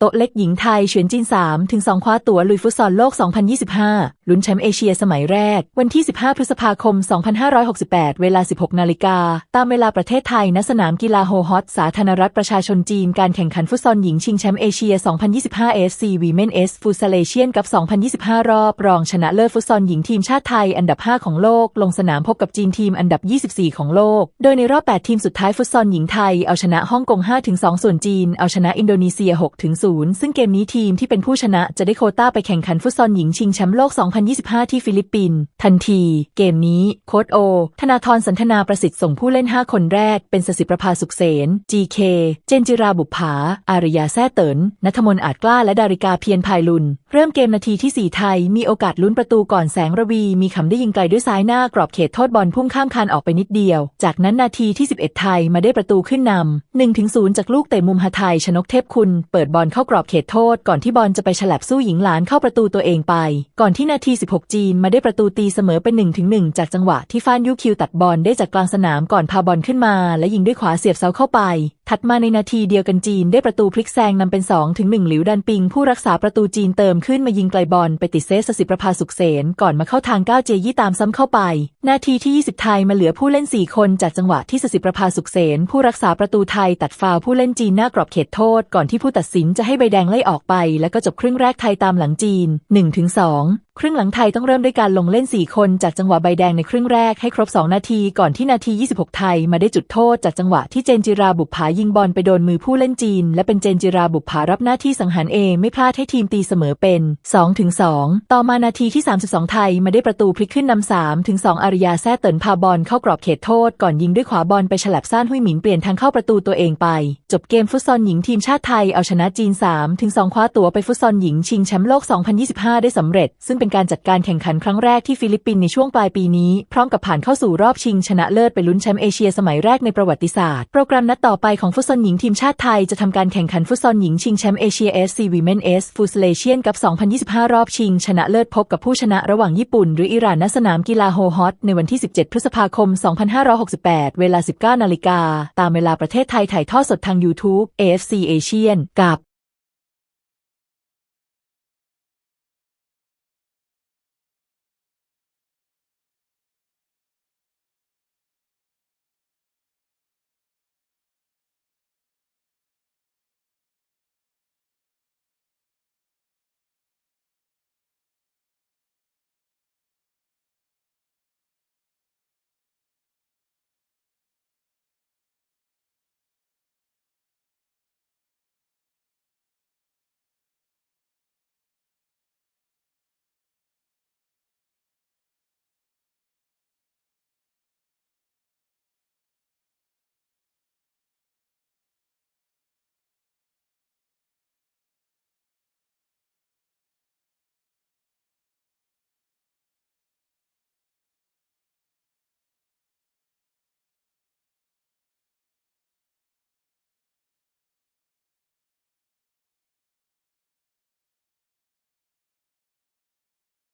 โต๊ะเล็กหญิงไทยเฉวียนจีน3ถึง2คว้าตั๋วลุยฟุตซอลโลก 2025 ลุ้นแชมป์เอเชียสมัยแรก วันที่ 15 พฤษภาคม 2568 เวลา 16 นาฬิกา ตามเวลาประเทศไทยณสนามกีฬาโฮฮอต สาธารณรัฐประชาชนจีน การแข่งขันฟุตซอลหญิงชิงแชมป์เอเชีย 2025 AFC Women S f u t s a l a t i o n กับ 2025 รอบรองชนะเลิศฟุตซอลหญิงทีมชาติไทยอันดับ 5 ของโลก ลงสนามพบกับจีนทีมอันดับ 24 ของโลก โดยในรอบ 8 ทีมสุดท้ายฟุตซอลหญิงไทยเอาชนะฮ่องกง 5-2 ส่วนจีนเอาชนะอินโดนีเซีย 6-0ซึ่งเกมนี้ทีมที่เป็นผู้ชนะจะได้โคต้าไปแข่งขันฟุตซอลหญิงชิงแชมป์โลก 2025 ที่ฟิลิปปินส์ทันที เกมนี้โค้ดโอ ธนาธรสันทนาประสิทธิ์ส่งผู้เล่น 5 คนแรก เป็นสสิประภาสุขเสน GK เจนจิราบุปผาอารยาแซ่เตินนัทมนต์อาจกล้าและดาริกาเพียรพายลุน เริ่มเกมนาทีที่ 4 ไทย มีโอกาสลุ้นประตูก่อนแสงระวี มีคำได้ยิงไกลด้วยซ้ายหน้ากรอบเขตโทษบอลพุ่งข้ามคานออกไปนิดเดียว จากนั้นนาทีที่ 11 ไทยมาได้ประตูขึ้นนำ1-0 จากลูกเตะมุมหาไทยชนกเทพคุณ เปิดบอลเข้ากรอบเขตโทษก่อนที่บอลจะไปฉลับสู้หญิงหลานเข้าประตูตัวเองไป ก่อนที่นาที 16 จีนมาได้ประตูตีเสมอเป็น1-1จากจังหวะที่ฟานยูคิวตัดบอลได้จากกลางสนามก่อนพาบอลขึ้นมา และยิงด้วยขวาเสียบเสาเข้าไปถัดมาในนาทีเดียวกันจีนได้ประตูพลิกแซงนำเป็น2ถึง1หลิวดันปิง ผู้รักษาประตูจีนเติมขึ้นมายิงไกลบอลไปติดเซสสิประภาสุขเสนก่อนมาเข้าทางก้าวเจยี่ตามซ้ำเข้าไป นาทีที่ 20 ไทยมาเหลือผู้เล่น 4 คนจากจังหวะที่สสิประภาสุขเสนผู้รักษาประตูไทยตัดฟาวผู้เล่นจีนหน้ากรอบเขตโทษ ก่อนที่ผู้ตัดสินจะให้ใบแดงไล่ออกไป แล้วก็จบครึ่งแรกไทยตามหลังจีน1-2 ครึ่งหลังไทยต้องเริ่มด้วยการลงเล่น 4 คนจากจังหวะใบแดงในครึ่งแรกให้ครบ 2 นาที ก่อนที่นาที 26 ไทยมาได้จุดโทษจากจังหวะที่เจนจิราบุปผายิงบอลไปโดนมือผู้เล่นจีน และเป็นเจนจิราบุปผารับหน้าที่สังหารเองไม่พลาดให้ทีมตีเสมอเป็น2-2ต่อมานาทีที่ 32 ไทยมาได้ประตูพลิกขึ้นนำ 3 ถึง 2 อารยาแซ่เตินพาบอลเข้ากรอบเขตโทษ ก่อนยิงด้วยขวาบอลไปฉลับซ่านหุยหมินเปลี่ยนทางเข้าประตูตัวเองไป จบเกมฟุตซอลหญิงทีมชาติไทยเอาชนะจีน 3 ถึง 2 คว้าตั๋วไปฟุตซอลหญิงชิงแชมป์โลก 2025 ได้สำเร็จ ซึ่งเป็นการจัดการแข่งขันครั้งแรกที่ฟิลิปปินส์ในช่วงปลายปีนี้ พร้อมกับผ่านเข้าสู่รอบชิงชนะเลิศไปลุ้นแชมป์เอเชียสมัยแรกในประวัติศาสตร์ โปรแกรมนัดต่อไปของฟุตซอลหญิงทีมชาติไทยจะทำการแข่งขันฟุตซอลหญิงชิงแชมป์เอเชีย SC Women S f u s l a t i o n กับ 2025 รอบชิง ชนะเลิศพบกับผู้ชนะระหว่างญี่ปุ่น หรืออิหร่านณสนามกีฬาโฮฮอตในวันที่ 17 พฤษภาคม 2568 เวลา 19นาฬิกาตามเวลาประเทศไทยถ่ายทอดสดทาง YouTube AFC Asian กับ